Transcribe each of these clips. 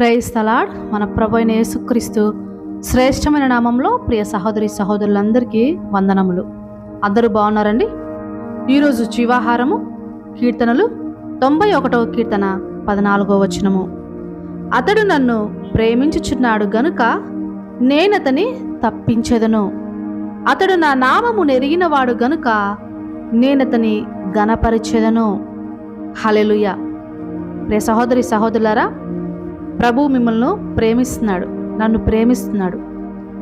Praise తలాడ్ మన ప్రభు యేసుక్రీస్తు శ్రేష్టమైన నామంలో ప్రియ సహోదరి సహోదరులందరికీ వందనములు. అందరూ బాగున్నారండి? ఈరోజు జీవాహారము కీర్తనలు తొంభై ఒకటవ కీర్తన పద్నాలుగో వచనము. అతడు నన్ను ప్రేమించుచున్నాడు గనుక నేనతని తప్పించెదను. అతడు నా నామము నెరిగినవాడు గనుక నేనతని గణపరిచెదను హలెలుయ ప్రియ సహోదరి సహోదరులారా ప్రభు మిమ్మల్ని ప్రేమిస్తున్నాడు నన్ను ప్రేమిస్తున్నాడు.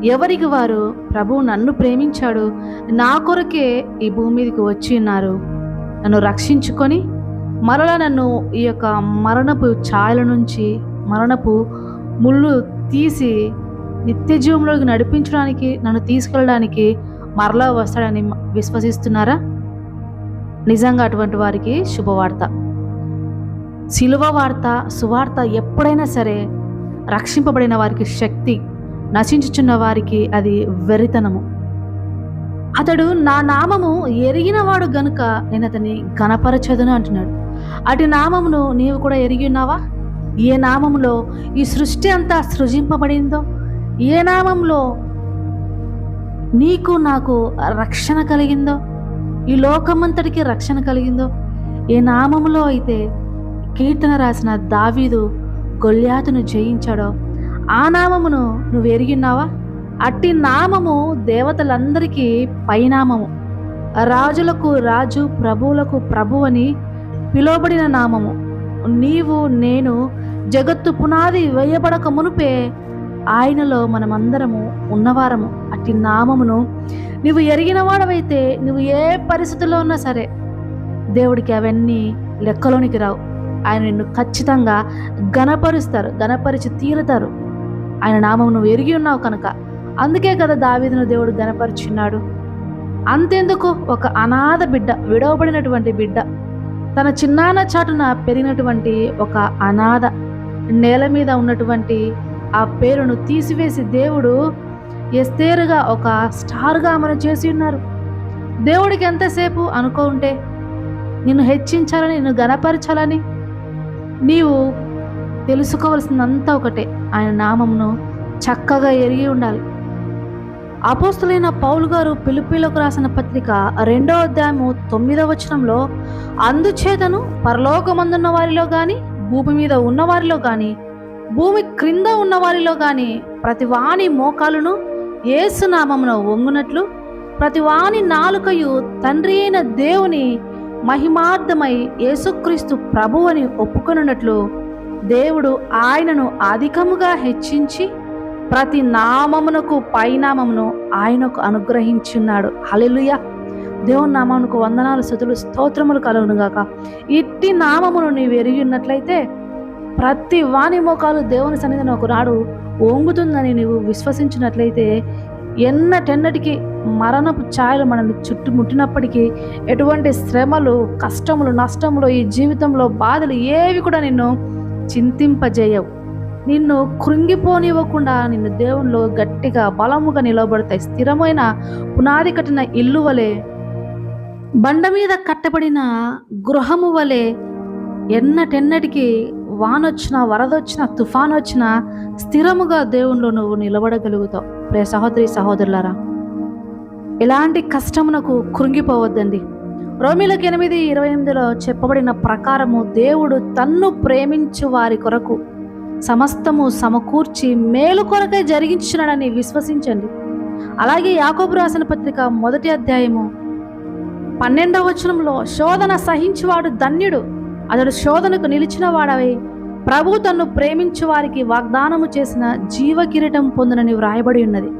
ఎవరికి వారు? ప్రభు నన్ను ప్రేమించాడు. నా కొరకే ఈ భూమి మీదకి వచ్చి ఉన్నారు. నన్ను రక్షించుకొని మరలా నన్ను ఈ యొక్క మరణపు ఛాయల నుంచి మరణపు ముళ్ళు తీసి నిత్య జీవంలోకి నడిపించడానికి నన్ను తీసుకెళ్ళడానికి మరలా వస్తాడని విశ్వసిస్తున్నారా? నిజంగా అటువంటి వారికి శుభవార్త. శిలువ వార్త సువార్త ఎప్పుడైనా సరే రక్షింపబడిన వారికి శక్తి నశించుచున్న వారికి అది వెరితనము. అతడు నా నామము ఎరిగినవాడు గనుక నేను అతని గణపరచదును అంటున్నాడు. అటు నామమును నీవు కూడా ఎరిగి ఉన్నావా? ఏ నామంలో ఈ సృష్టి అంతా సృజింపబడిందో? ఏ నామంలో నీకు నాకు రక్షణ కలిగిందో? ఈ లోకమంతటికి రక్షణ కలిగిందో? ఏ నామములో అయితే కీర్తన రాసిన దావీదు గొల్యాతును జయించాడో. ఆ నామమును నువ్వు ఎరిగిన్నావా? అట్టి నామము దేవతలందరికీ పైనామము. రాజులకు రాజు ప్రభువులకు ప్రభు అని పిలువబడిన నామము. నీవు నేను జగత్తు పునాది వేయబడక మునుపే ఆయనలో మనమందరము ఉన్నవారము. అట్టి నామమును నువ్వు ఎరిగిన వాడవైతే నువ్వు ఏ పరిస్థితుల్లో ఉన్నా సరే దేవుడికి అవన్నీ లెక్కలోనికి రావు. ఆయన నిన్ను ఖచ్చితంగా గణపరుస్తారు గణపరిచి తీరుతారు. ఆయన నామం నువ్వు ఎరిగి ఉన్నావు కనుక. అందుకే కదా దావీదును దేవుడు గణపరిచున్నాడు అంతెందుకు? ఒక అనాథ బిడ్డ విడవబడినటువంటి బిడ్డ. తన చిన్నాన చాటున పెరిగినటువంటి ఒక అనాథ. నేల మీద ఉన్నటువంటి ఆ పేరును తీసివేసి దేవుడు ఎస్తేరుగా ఒక స్టార్గా మనం చేసి ఉన్నారు. దేవుడికి ఎంతసేపు అనుకో ఉంటే నిన్ను హెచ్చించాలని నిన్ను గణపరచాలని నీవు తెలుసుకోవలసిందంతా ఒకటే. ఆయన నామమును చక్కగా ఎరిగి ఉండాలి. అపోస్తులైన పౌలు గారు పిలుపులకు రాసిన పత్రిక రెండో అధ్యాయము తొమ్మిదవ వచనంలో అందుచేతను పరలోకమందున్న వారిలో కానీ భూమి మీద ఉన్నవారిలో కానీ భూమి క్రింద ఉన్న వారిలో కానీ ప్రతి వాని మోకాలును ఏసునామమున వంగునట్లు ప్రతి వాని నాలుకయు తండ్రి అయిన దేవుని మహిమార్థమై యేసుక్రీస్తు ప్రభువని ఒప్పుకొనున్నట్లు దేవుడు ఆయనను అధికముగా హెచ్చించి ప్రతి నామమునకు పైనామమును ఆయనకు అనుగ్రహించున్నాడు. హలెలుయ దేవుని నామమునకు వందనాలు శతులు స్తోత్రములు కలుగునుగాక. ఇట్టి నామమును నీవు ఎరిగినట్లయితే ప్రతి వాణి మోకాలు దేవుని సన్నిధిని ఒకనాడు ఓంగుతుందని నీవు విశ్వసించినట్లయితే ఎన్నటెన్నటికి మరణపు ఛాయలు మనల్ని చుట్టుముట్టినప్పటికీ ఎటువంటి శ్రమలు కష్టములు నష్టములు ఈ జీవితంలో బాధలు ఏవి కూడా నిన్ను చింతింపజేయవు. నిన్ను కృంగిపోనివ్వకుండా నిన్ను దేవునిలో గట్టిగా బలముగా నిలబడతాయి. స్థిరమైన పునాది కట్టిన ఇల్లు వలె బండ మీద కట్టబడిన గృహము వలె ఎన్నటెన్నటికీ వానొచ్చినా వరదొచ్చినా తుఫాన్ వచ్చినా స్థిరముగా దేవునిలో నువ్వు నిలబడగలుగుతావు. ప్రే సహోదరి సహోదరులారా ఎలాంటి కష్టమునకు కృంగిపోవద్దండి. రోమిలకు ఎనిమిది ఇరవై ఎనిమిదిలో చెప్పబడిన ప్రకారము దేవుడు తన్ను ప్రేమించు వారి కొరకు సమస్తము సమకూర్చి మేలు కొరకై జరిగించున్నాడని విశ్వసించండి. అలాగే యాకోబు రాసిన పత్రిక మొదటి అధ్యాయము పన్నెండవ వచనంలో శోధన సహించువాడు ధన్యుడు. అతడు శోధనకు నిలిచిన వాడవే ప్రభు తన్ను ప్రేమించు వారికి వాగ్దానము చేసిన జీవ కిరీటం పొందునని వ్రాయబడి ఉన్నది.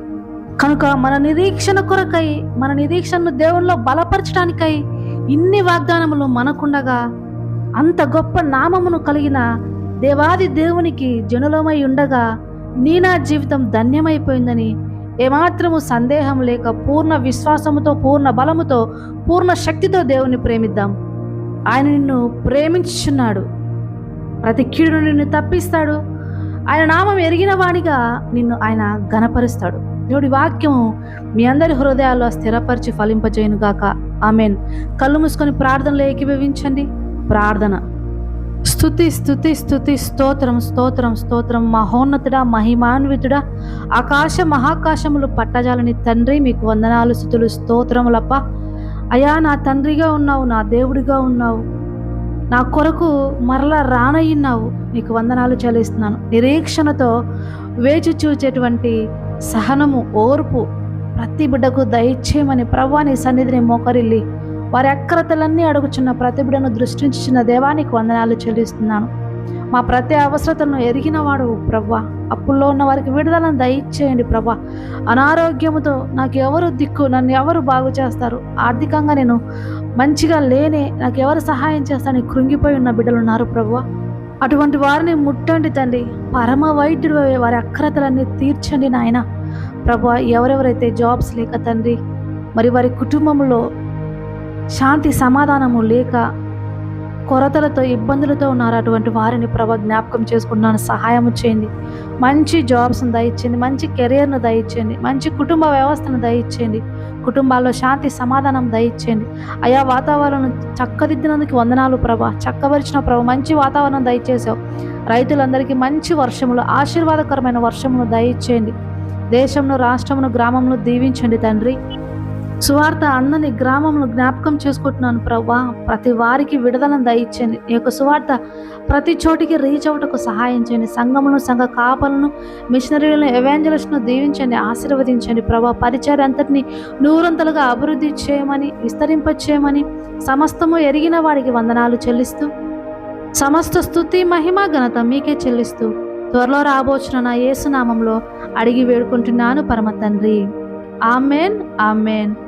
కనుక మన నిరీక్షణ కొరకై మన నిరీక్షణను దేవుల్లో బలపరచడానికై ఇన్ని వాగ్దానములు మనకుండగా అంత గొప్ప నామమును కలిగిన దేవాది దేవునికి జనులమై ఉండగా నీ నా జీవితం ధన్యమైపోయిందని ఏమాత్రము సందేహం లేక పూర్ణ విశ్వాసముతో పూర్ణ బలముతో పూర్ణ శక్తితో దేవుని ప్రేమిద్దాం. ఆయన నిన్ను ప్రేమించుచున్నాడు. ప్రతి కీడును నిన్ను తప్పిస్తాడు. ఆయన నామం ఎరిగిన వాడిగా నిన్ను ఆయన గణపరుస్తాడు దేవుడి వాక్యము మీ అందరి హృదయాల్లో స్థిరపరిచి ఫలింపజేయను గాక ఆమెన్. కళ్ళు మూసుకొని ప్రార్థనలో ఏకీభవించండి. ప్రార్థన. స్థుతి స్థుతి స్థుతి స్తోత్రం స్తోత్రం స్తోత్రం. మహోన్నతుడా మహిమాన్వితుడా ఆకాశ మహాకాశములు పట్టజాలని తండ్రి మీకు వందనాలు స్థుతులు స్తోత్రములప్ప. అయా నా తండ్రిగా ఉన్నావు నా దేవుడిగా ఉన్నావు. నా కొరకు మరలా రానయ్యున్నావు. నీకు వందనాలు చెల్లిస్తున్నాను. నిరీక్షణతో వేచి చూచేటువంటి సహనము ఓర్పు ప్రతి బిడ్డకు దయచేయమని ప్రభా సన్నిధిని మోకరిల్లి వారి అక్రతలన్నీ అడుగుచున్న ప్రతి బిడ్డను దృష్టించిన దేవానికి వందనాలు చెల్లిస్తున్నాను. మా ప్రతి అవసరతను ఎరిగినవాడు ప్రవ్వా. అప్పుల్లో ఉన్న వారికి విడుదలను దయచేయండి ప్రభా అనారోగ్యముతో నాకు ఎవరు దిక్కు నన్ను ఎవరు బాగు చేస్తారు? ఆర్థికంగా నేను మంచిగా లేనే నాకు ఎవరు సహాయం చేస్తారని కృంగిపోయి ఉన్న బిడ్డలు ఉన్నారు ప్రభా అటువంటి వారిని ముట్టండి తండ్రి. పరమ వైద్యుడు వారి అక్రతలన్నీ తీర్చండి నాయన. ప్రభా ఎవరెవరైతే జాబ్స్ లేక తండ్రి మరి వారి కుటుంబంలో శాంతి సమాధానము లేక కొరతలతో ఇబ్బందులతో ఉన్నారు. అటువంటి వారిని ప్రభ జ్ఞాపకం చేసుకుంటున్నాను. సహాయం చేయండి. మంచి జాబ్స్ను దయచేయండి. మంచి కెరియర్ను దయచేయండి. మంచి కుటుంబ వ్యవస్థను దయచేయండి. కుటుంబాల్లో శాంతి సమాధానం దయచేయండి. అయా వాతావరణం చక్కదిద్దినందుకు వందనాలు ప్రభ. చక్కవరిచిన ప్రభ మంచి వాతావరణం దయచేసావు రైతులందరికీ మంచి వర్షములు ఆశీర్వాదకరమైన వర్షమును దయచేయండి. దేశంను రాష్ట్రమును గ్రామంను దీవించండి తండ్రి. సువార్త అందని గ్రామంలో జ్ఞాపకం చేసుకుంటున్నాను ప్రవ్వా. ప్రతి వారికి విడుదలను దయచేయండి. ఈ యొక్క సువార్త ప్రతి చోటికి రీచ్ అవుటకు సహాయం చేయండి. సంఘమును సంఘ కాపలను మిషనరీలను ఎవాంజలిస్ట్ను దీవించండి ఆశీర్వదించండి ప్రభా పరిచయం అంతటిని నూరంతలుగా అభివృద్ధి చేయమని విస్తరింప చేయమని సమస్తము ఎరిగిన వాడికి వందనాలు చెల్లిస్తూ సమస్త స్థుతి మహిమ ఘనత మీకే చెల్లిస్తూ త్వరలో రాబోచున్న నా యేసునామంలో అడిగి వేడుకుంటున్నాను పరమ తండ్రి amen amen.